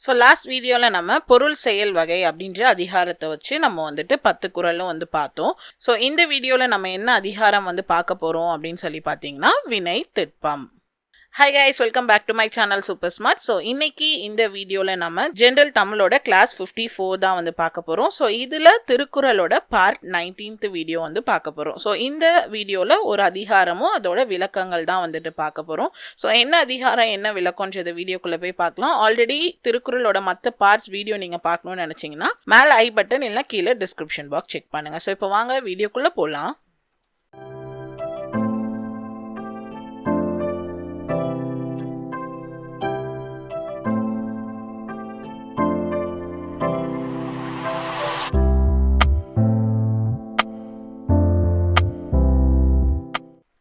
So last வீடியோவில் நம்ம பொருள் செயல் வகை அப்படின்ற அதிகாரத்தை வச்சு நம்ம வந்துட்டு பத்து குறளும் வந்து பார்த்தோம். ஸோ இந்த வீடியோவில் நம்ம என்ன அதிகாரம் வந்து பார்க்க போகிறோம் அப்படின்னு சொல்லி பார்த்தீங்கன்னா வினை திட்பம். Hi guys welcome back to my channel super smart so இன்னைக்கு இந்த வீடியோவில் நம்ம ஜென்ரல் தமிழோட கிளாஸ் ஃபிஃப்டி ஃபோர் தான் வந்து பார்க்க போகிறோம் ஸோ இதில் திருக்குறளோட பார்ட் நைன்டீன்த் வீடியோ வந்து பார்க்க போகிறோம் ஸோ இந்த வீடியோவில் ஒரு அதிகாரமும் அதோட விளக்கங்கள் தான் வந்துட்டு பார்க்க போகிறோம் ஸோ என்ன அதிகாரம் என்ன விளக்கம்ன்றது வீடியோக்குள்ளே போய் பார்க்கலாம். ஆல்ரெடி திருக்குறளோட மற்ற பார்ட்ஸ் வீடியோ நீங்கள் பார்க்கணும்னு நினச்சிங்கன்னா மேலே ஐ பட்டன் இல்லை கீழே டிஸ்கிரிப்ஷன் பாக்ஸ் செக் பண்ணுங்கள் ஸோ இப்போ வாங்க வீடியோக்குள்ளே போகலாம்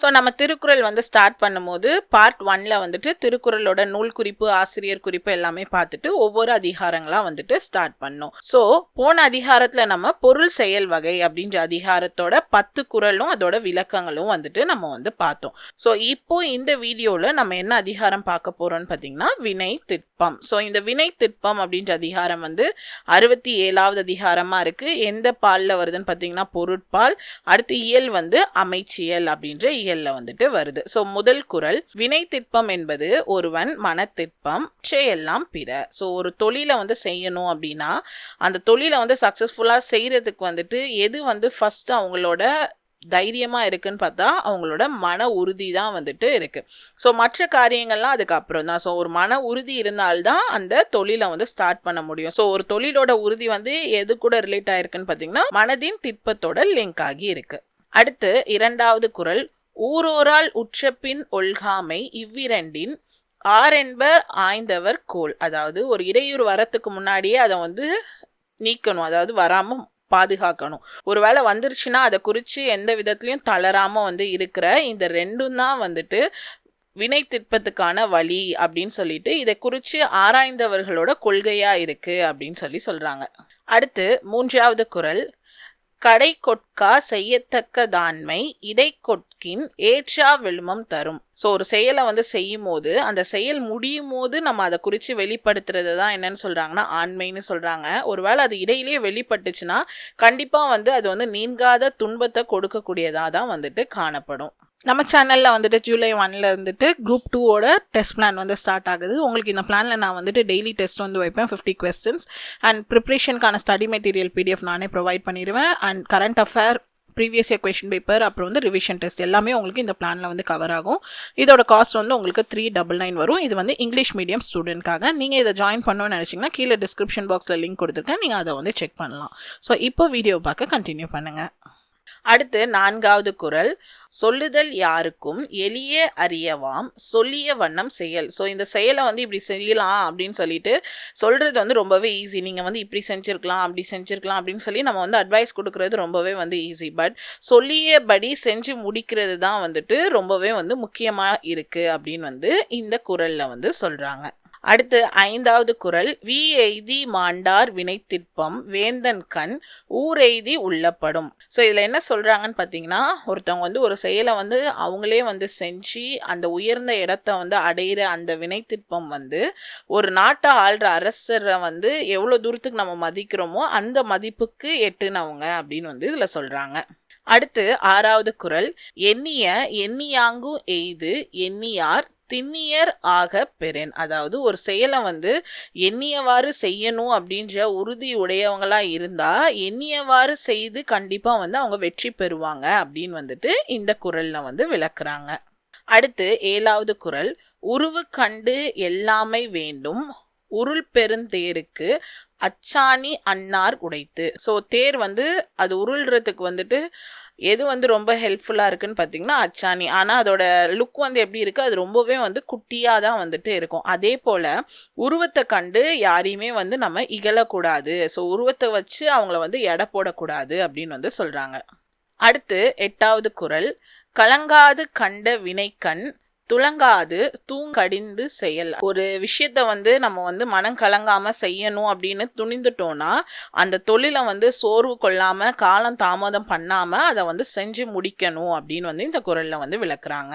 ஸோ நம்ம திருக்குறள் வந்து ஸ்டார்ட் பண்ணும்போது பார்ட் ஒன்ல வந்துட்டு திருக்குறளோட நூல் குறிப்பு ஆசிரியர் குறிப்பு எல்லாமே பார்த்துட்டு ஒவ்வொரு அதிகாரங்களாக வந்துட்டு ஸ்டார்ட் பண்ணோம். ஸோ போன அதிகாரத்தில் நம்ம பொருள் செயல் வகை அப்படின்ற அதிகாரத்தோட பத்து குறளும் அதோட விளக்கங்களும் வந்துட்டு நம்ம வந்து பார்த்தோம். ஸோ இப்போ இந்த வீடியோவில் நம்ம என்ன அதிகாரம் பார்க்க போகிறோம்னு பார்த்தீங்கன்னா வினை திட்பம். ஸோ இந்த வினை திட்பம் அப்படின்ற அதிகாரம் வந்து அறுபத்தி ஏழாவது அதிகாரமாக இருக்குது எந்த பாலில் வருதுன்னு பார்த்தீங்கன்னா பொருட்பால் அடுத்து இயல் வந்து அமைச்சியல் அப்படின்ற இயல்ல வந்துட்டு வருது. ஸோ முதல் குறள் வினை திட்பம் என்பது ஒருவன் மனத்திற்பம் எல்லாம் பிற. ஸோ ஒரு தொழிலை வந்து செய்யணும் அப்படின்னா அந்த தொழிலை வந்து சக்ஸஸ்ஃபுல்லாக செய்கிறதுக்கு வந்துட்டு எது வந்து ஃபஸ்ட்டு அவங்களோட தைரியமாக இருக்குன்னு பார்த்தா அவங்களோட மன உறுதி தான் வந்துட்டு இருக்குது ஸோ மற்ற காரியங்கள்லாம் அதுக்கப்புறம் தான். ஸோ ஒரு மன உறுதி இருந்தால்தான் அந்த தொழிலை வந்து ஸ்டார்ட் பண்ண முடியும். ஸோ ஒரு தொழிலோட உறுதி வந்து எது கூட ரிலேட் ஆயிருக்குன்னு பார்த்தீங்கன்னா மனதின் திட்பத்தோட லிங்க் ஆகி இருக்குது அடுத்து இரண்டாவது குறள் ஊரோரால் உற்றப்பின் ஒல்காமை இவ்விரண்டின் ஆரென்பர் ஆய்ந்தவர் கோல். அதாவது ஒரு இடையூறு வரத்துக்கு முன்னாடியே அதை வந்து நீக்கணும். அதாவது வராமல் பாதுகாக்கணும். ஒருவேளை வந்துருச்சுன்னா அதை குறித்து எந்த விதத்துலையும் தளராமல் வந்து இருக்கிற இந்த ரெண்டும் தான் வந்துட்டு வினை திட்பத்துக்கான வழி அப்படின்னு சொல்லிட்டு இதை குறித்து ஆராய்ந்தவர்களோட கொள்கையாக இருக்குது அப்படின்னு சொல்லி சொல்கிறாங்க அடுத்து மூன்றாவது குரல். கடை கொட்கா செய்யத்தக்கதான்மை இடை கொட்கின் ஏற்றா விழுமம் தரும். ஸோ ஒரு செயலை வந்து செய்யும் போது அந்த செயல் முடியும் போது நம்ம அதை குறித்து வெளிப்படுத்துறது தான் என்னன்னு சொல்கிறாங்கன்னா ஆண்மைன்னு சொல்கிறாங்க ஒருவேளை அது இடையிலேயே வெளிப்பட்டுச்சுன்னா கண்டிப்பாக வந்து அது வந்து நீங்காத துன்பத்தை கொடுக்கக்கூடியதாக தான் வந்துட்டு காணப்படும். நம்ம சேனலில் வந்துட்டு ஜூலை ஒன்ல இருந்துட்டு குரூப் டூவோட டெஸ்ட் பிளான் வந்து ஸ்டார்ட் ஆகுது. உங்களுக்கு இந்த பிளானில் நான் வந்துட்டு டெய்லி டெஸ்ட் வந்து வைப்பேன் ஃபிஃப்டி கொஸ்டின்ஸ் அண்ட் ப்ரிப்ரேஷனுக்கான ஸ்டடி மெட்டீரியல் பிடிஎஃப் நானே ப்ரொவைட் பண்ணிடுவேன். And current affair previous year question paper அப்புறம் வந்து ரிவிஷன் டெஸ்ட் எல்லாமே உங்களுக்கு இந்த பிளானில் வந்து கவர் ஆகும். இதோட காஸ்ட் வந்து உங்களுக்கு த்ரீ டபுள் நைன் வரும். இது வந்து இங்கிலீஷ் மீடியம் ஸ்டூடெண்ட்காக நீங்கள் இதை ஜாயின் பண்ணணும்னு நினச்சிங்கன்னா கீழே டிஸ்கிரிப்ஷன் பாக்ஸில் லிங்க் கொடுத்துருக்கேன். நீங்கள் அதை வந்து செக் பண்ணலாம். ஸோ இப்போ வீடியோ பார்க்க கண்டினியூ பண்ணுங்கள் அடுத்து நான்காவது குரல். சொல்லுதல் யாருக்கும்? எளிய அறியவாம். சொல்லிய வண்ணம் செயல். ஸோ இந்த செயலை வந்து இப்படி செய்யலாம் அப்படின்னு சொல்லிட்டு சொல்கிறது வந்து ரொம்பவே ஈஸி நீங்கள் வந்து இப்படி செஞ்சுருக்கலாம் அப்படி செஞ்சுருக்கலாம் அப்படின்னு சொல்லி நம்ம வந்து அட்வைஸ் கொடுக்குறது ரொம்பவே வந்து ஈஸி பட் சொல்லியபடி செஞ்சு முடிக்கிறது தான் வந்துட்டு ரொம்பவே வந்து முக்கியமாக இருக்குது அப்படின்னு வந்து இந்த குரலில் வந்து சொல்கிறாங்க அடுத்து ஐந்தாவது குரல் வி எய்தி மாண்டார் வினைத்திற்பம் வேந்தன் கண் ஊரெய்தி உள்ளப்படும். ஸோ இதில் என்ன சொல்கிறாங்கன்னு பார்த்தீங்கன்னா ஒருத்தவங்க வந்து ஒரு செயலை வந்து அவங்களே வந்து செஞ்சு அந்த உயர்ந்த இடத்த வந்து அடையிற அந்த வினைத்திற்பம் வந்து ஒரு நாட்டை ஆள்ற அரசரை வந்து எவ்வளோ தூரத்துக்கு நம்ம மதிக்கிறோமோ அந்த மதிப்புக்கு எட்டுனவங்க அப்படின்னு வந்து இதில் சொல்கிறாங்க அடுத்து ஆறாவது குரல் எண்ணிய எண்ணியாங்கு எய்து எண்ணியார் திண்ணியர் ஆக பெறேன். அதாவது ஒரு செயலை வந்து எண்ணியவாறு செய்யணும் அப்படின்ற உறுதி உடையவங்களாக இருந்தால் எண்ணியவாறு செய்து கண்டிப்பாக வந்து அவங்க வெற்றி பெறுவாங்க அப்படின்னு வந்துட்டு இந்த குரலில் வந்து விளக்குறாங்க. அடுத்து ஏழாவது குரல் உருவு கண்டு எல்லாமே வேண்டும் உருள் பெருந்தேருக்கு அச்சாணி அன்னார் உடைத்து. ஸோ தேர் வந்து அது உருள்றதுக்கு வந்துட்டு எது வந்து ரொம்ப ஹெல்ப்ஃபுல்லாக இருக்குன்னு பார்த்தீங்கன்னா அச்சாணி. ஆனால் அதோட லுக் வந்து எப்படி இருக்குது அது ரொம்பவே வந்து குட்டியாக தான் வந்துட்டு இருக்கும். அதே போல் உருவத்தை கண்டு யாரையுமே வந்து நம்ம இகழக்கூடாது. ஸோ உருவத்தை வச்சு அவங்கள வந்து எடை போடக்கூடாது அப்படின்னு வந்து சொல்கிறாங்க அடுத்து எட்டாவது குரல். கலங்காது கண்ட வினைக்கண் துளங்காது தூங்கடிந்து செயல். ஒரு விஷயத்த வந்து நம்ம வந்து மனம் கலங்காம செய்யணும் அப்படின்னு துணிந்துட்டோம்னா அந்த தொழிலை வந்து சோர்வு கொள்ளாம காலம் தாமதம் பண்ணாம அதை வந்து செஞ்சு முடிக்கணும் அப்படின்னு வந்து இந்த குரல்ல வந்து விளக்குறாங்க.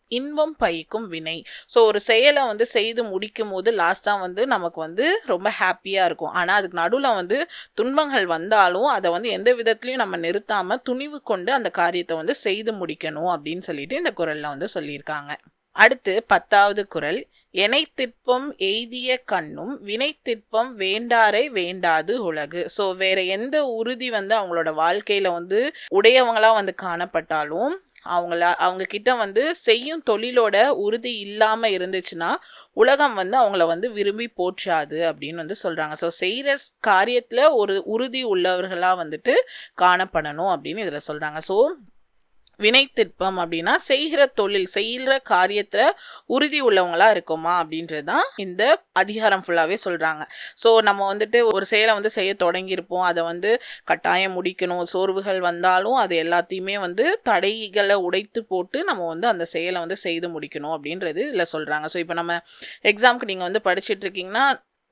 இன்பம் பயிக்கும் வினை. ஸோ ஒரு செயலை வந்து செய்து முடிக்கும் போது லாஸ்ட்டாக வந்து நமக்கு வந்து ரொம்ப ஹாப்பியாக இருக்கும். ஆனால் அதுக்கு நடுவில் வந்து துன்பங்கள் வந்தாலும் அதை வந்து எந்த விதத்துலையும் நம்ம நிறுத்தாமல் துணிவு கொண்டு அந்த காரியத்தை வந்து செய்து முடிக்கணும் அப்படின்னு சொல்லிட்டு இந்த குரலில் வந்து சொல்லியிருக்காங்க. அடுத்து பத்தாவது குரல். எனைத்திற்பம் எய்திய கண்ணும் வினைத்திற்பம் வேண்டாரை வேண்டாது உலகு. ஸோ வேற எந்த உறுதி வந்து அவங்களோட வாழ்க்கையில வந்து உடையவங்களா வந்து காணப்பட்டாலும் அவங்கள அவங்க கிட்ட வந்து செய்யும் தொழிலோட உறுதி இல்லாமல் இருந்துச்சுன்னா உலகம் வந்து அவங்கள வந்து விரும்பி போற்றாது அப்படின்னு வந்து சொல்கிறாங்க ஸோ செய்கிற காரியத்தில் ஒரு உறுதி உள்ளவர்களாக வந்துட்டு காணப்படணும் அப்படின்னு இதில் சொல்கிறாங்க ஸோ வினைத்திற்பம் அப்படின்னா செய்கிற தொழில் செய்கிற காரியத்தில் உறுதி உள்ளவங்களாக இருக்குமா அப்படின்றது தான் இந்த அதிகாரம் ஃபுல்லாகவே சொல்கிறாங்க ஸோ நம்ம வந்துட்டு ஒரு செயலை வந்து செய்ய தொடங்கியிருப்போம். அதை வந்து கட்டாயம் முடிக்கணும். சோர்வுகள் வந்தாலும் அது எல்லாத்தையுமே வந்து தடைகளை உடைத்து போட்டு நம்ம வந்து அந்த செயலை வந்து செய்து முடிக்கணும் அப்படின்றது இதில் சொல்கிறாங்க ஸோ இப்போ நம்ம எக்ஸாமுக்கு நீங்கள் வந்து படிச்சுட்டு இருக்கீங்கன்னா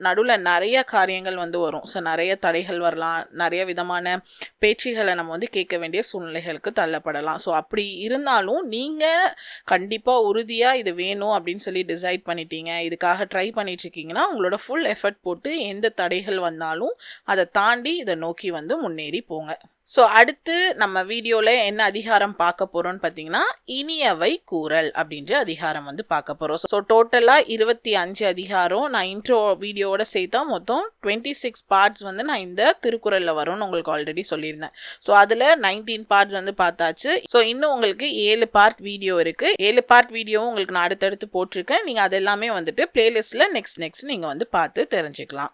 நடுவில் நிறைய காரியங்கள் வந்து வரும். ஸோ நிறைய தடைகள் வரலாம். நிறைய விதமான பேச்சுகளை நம்ம வந்து கேட்க வேண்டிய சூழ்நிலைகளுக்கு தள்ளப்படலாம். ஸோ அப்படி இருந்தாலும் நீங்கள் கண்டிப்பாக உறுதியாக இது வேணும் அப்படின்னு சொல்லி டிசைட் பண்ணிட்டீங்க. இதுக்காக ட்ரை பண்ணிட்டுருக்கீங்கன்னா உங்களோட ஃபுல் எஃபர்ட் போட்டு எந்த தடைகள் வந்தாலும் அதை தாண்டி இதை நோக்கி வந்து முன்னேறி போங்க. ஸோ அடுத்து நம்ம வீடியோவில் என்ன அதிகாரம் பார்க்க போகிறோம்னு பார்த்தீங்கன்னா இனியவை கூறல் அப்படின்ற அதிகாரம் வந்து பார்க்க போகிறோம் ஸோ டோட்டலாக இருபத்தி அஞ்சு அதிகாரம். நான் இன்ட்ரோ வீடியோவோட சேர்த்தா மொத்தம் டுவெண்ட்டி சிக்ஸ் பார்ட்ஸ் வந்து நான் இந்த திருக்குறளில் வரும்னு உங்களுக்கு ஆல்ரெடி சொல்லியிருந்தேன். ஸோ அதில் நைன்டீன் பார்ட்ஸ் வந்து பார்த்தாச்சு. ஸோ இன்னும் உங்களுக்கு ஏழு பார்ட் வீடியோ இருக்குது ஏழு பார்ட் வீடியோவும் உங்களுக்கு நான் அடுத்தடுத்து போட்டிருக்கேன். நீங்கள் அதெல்லாமே வந்துட்டு பிளேலிஸ்ட்டில் நெக்ஸ்ட் நெக்ஸ்ட் நீங்கள் வந்து பார்த்து தெரிஞ்சுக்கலாம்.